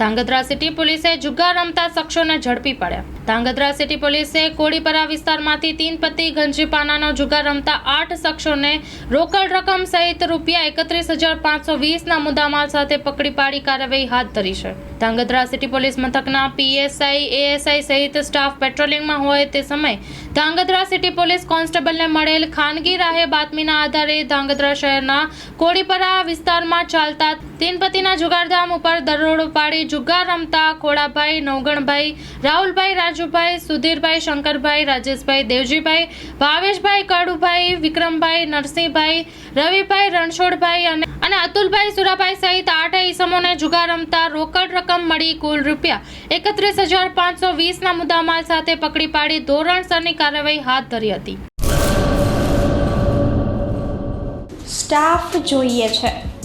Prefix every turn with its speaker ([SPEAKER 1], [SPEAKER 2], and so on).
[SPEAKER 1] Dhrangadhra city પોલીસે જુગાર રમતા શખ્સોને ઝડપી પડ્યા. ધાંગધ્રા સિટી પોલીસે કોડીપરા વિસ્તારમાંથી તીન પત્તી ગંજીપાનાનો જુગાર રમતા આઠ શખ્સોને રોકડ રકમ સહિત રૂપિયા એકત્રીસ હજાર પાંચસો વીસના મુદ્દામાલ સાથે પકડી પાડી કાર્યવાહી હાથ ધરી છે. ધાંગધ્રા સિટી પોલીસ મથકના પીએસઆઈ, એએસઆઈ સહિત સ્ટાફ પેટ્રોલિંગમાં હોય તે સમયે ધાંગધ્રા સિટી પોલીસ કોન્સ્ટેબલને મળેલ ખાનગી રાહે બાતમીના આધારે ધાંગધ્રા શહેરના કોડીપરા વિસ્તારમાં ચાલતા તીનપતિના જુગારધામ ઉપર દરોડો પાડી જુગાર રમતા ખોડાભાઈ, નવગણભાઈ, રાહુલભાઈ, રાજુભાઈ, સુધીરભાઈ, શંકરભાઈ, રાજેશભાઈ, દેવજીભાઈ, ભાવેશભાઈ, કડુભાઈ, વિક્રમભાઈ, નરસિંહભાઈ, રવિભાઈ, રણછોડભાઈ અને અને અતુલભાઈ સુરાભાઈ સહિત આઠ ઈસમોને જુગાર રમતા રોકડ રકમ મળી કુલ રૂપિયા એકત્રીસ હજાર પાંચસો વીસના મુદ્દામાલ સાથે પકડી પાડી ધોરણસરની કાર્યવાહી હાથ ધરી હતી.
[SPEAKER 2] સ્ટાફ જોઈએ છે.